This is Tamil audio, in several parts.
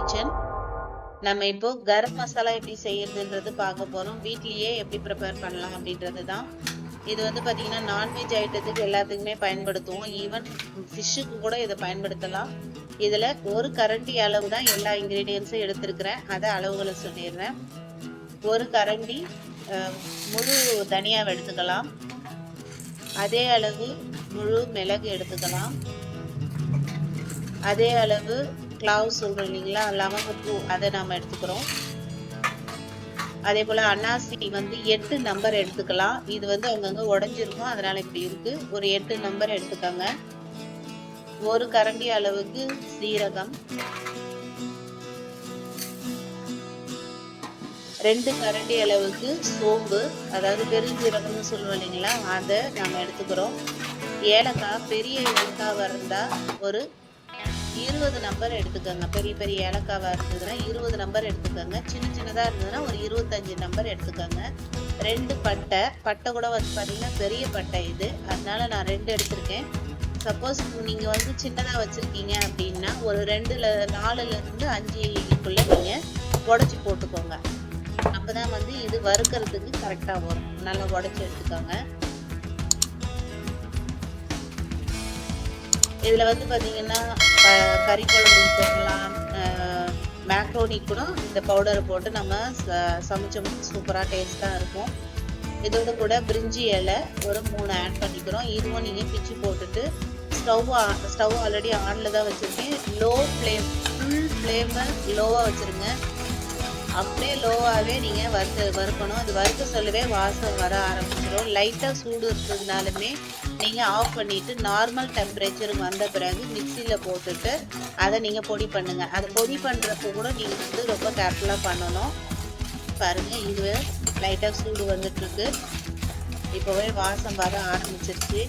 கிச்சன் நம்ம இப்போ கரம் மசாலா எப்படி செய்யறதுன்றது பார்க்க போறோம். வீட்லயே எப்படி ப்ரிப்பேர் பண்ணலாம் அப்படின்றது தான். இது வந்து பாத்தீங்கன்னா நான்வெஜ் ஐட்டத்துக்கு எல்லாத்துக்குமே பயன்படுத்துவோம். ஈவன் ஃபிஷ்ஷுக்கு கூட இதை பயன்படுத்தலாம். இதுல ஒரு கரண்டி அளவு தான் எல்லா இன்கிரீடியன்ஸும் எடுத்திருக்கிறேன். அதை அளவுகளை சொல்லிடுறேன். ஒரு கரண்டி முழு தனியாவை எடுத்துக்கலாம். அதே அளவு முழு மிளகு எடுத்துக்கலாம். அதே அளவு கிளாவ் சொல்றோம் இல்லைங்களா லவங்கப்பூ அதை நாம எடுத்துக்கிறோம். அதே போல அன்னாசி வந்து எட்டு நம்பர் எடுத்துக்கலாம். இது வந்து அங்கங்கே உடஞ்சிருக்கும். அதனால இப்படி இருக்கு. ஒரு எட்டு நம்பர் எடுத்துக்கோங்க. ஒரு கரண்டி அளவுக்கு சீரகம். ரெண்டு கரண்டி அளவுக்கு சோம்பு. அதாவது பெருஞ்சீரகம்னு சொல்லுவோம் இல்லைங்களா? அதை நாம எடுத்துக்கிறோம். ஏலக்காய் பெரிய ஏலக்காய் இருந்தா ஒரு இருபது நம்பர் எடுத்துக்கோங்க. பெரிய பெரிய ஏலக்காவாக இருந்ததுன்னா இருபது நம்பர் எடுத்துக்கோங்க. சின்ன சின்னதாக இருந்ததுன்னா ஒரு இருபத்தஞ்சு நம்பர் எடுத்துக்கோங்க. ரெண்டு பட்டை. பட்டை கூட வந்து பார்த்தீங்கன்னா பெரிய பட்டை இது. அதனால நான் ரெண்டு எடுத்திருக்கேன். சப்போஸ் நீங்கள் வந்து சின்னதாக வச்சுருக்கீங்க அப்படின்னா ஒரு ரெண்டுல நாலுலேருந்து அஞ்சுக்குள்ளே நீங்கள் உடச்சி போட்டுக்கோங்க. அப்போ தான் வந்து இது வறுக்கிறதுக்கு கரெக்டாக வரும். நல்லா உடச்சி எடுத்துக்கோங்க. இதில் வந்து பார்த்தீங்கன்னா கறி குழம்பு போடலாம் மேக்ரோனி கூட இந்த பவுடரை போட்டு நம்ம ச- சூப்பராக சூப்பரா இருக்கும். இதோட கூட பிரிஞ்சி இலை ஒரு மூணு ஆட் பண்ணிக்கிறோம். இதுவும் நீங்கள் பிச்சு போட்டுட்டு ஸ்டவ் ஸ்டவ் ஆல்ரெடி ஆனில் தான் வச்சுருக்கேன். லோ ஃப்ளேம் ஃபுல் ஃப்ளேமை லோவாக வச்சுருங்க. அப்படியே லோவாகவே நீங்கள் வறுத்து வறுக்கணும். அது வறுக்க சொல்லவே வாசம் வர ஆரம்பிச்சிடும் லைட்டாக சூடு இருந்ததுனாலுமே நீங்கள் ஆஃப் பண்ணிவிட்டு நார்மல் டெம்பரேச்சருக்கு வந்த பிறகு மிக்சியில் போட்டுட்டு அதை நீங்கள் பொடி பண்ணுங்கள் அதை பொடி பண்ணுறப்ப கூட நீங்கள் வந்து ரொம்ப கேர்ஃபுல்லாக பண்ணணும். பாருங்கள் இது லைட்டாக சூடு வந்துட்டுருக்கு. இப்போவே வாசம் வர ஆரம்பிச்சிருச்சு.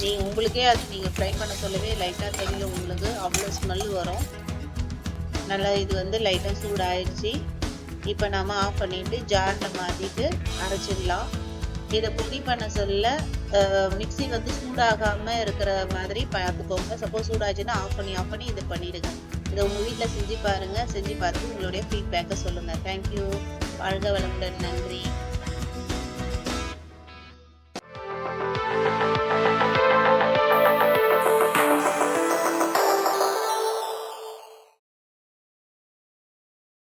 நீ உங்களுக்கே அது நீங்கள் ஃப்ரை பண்ண சொல்லவே லைட்டாக தெரியல உங்களுக்கு. அவ்வளோ ஸ்மெல் வரும். நல்லா இது வந்து லைட்டாக சூடாயிடுச்சு. இப்போ நாம ஆஃப் பண்ணிட்டு ஜாரில் மாற்றிட்டு அரைச்சிடலாம். இதை பொடி பண்ண சொல்ல மிக்ஸி வந்து சூடாகாமல் இருக்கிற மாதிரி பார்த்துக்கோங்க சப்போஸ் சூடாச்சுன்னா ஆஃப் பண்ணி ஆஃப் பண்ணி இது பண்ணிடுங்க. இதை உங்கள் வீட்டில் செஞ்சு பாருங்க. செஞ்சு பார்த்து உங்களுடைய ஃபீட்பேக்கை சொல்லுங்கள் தேங்க்யூ வாழ்க வளமுடன். நன்றி.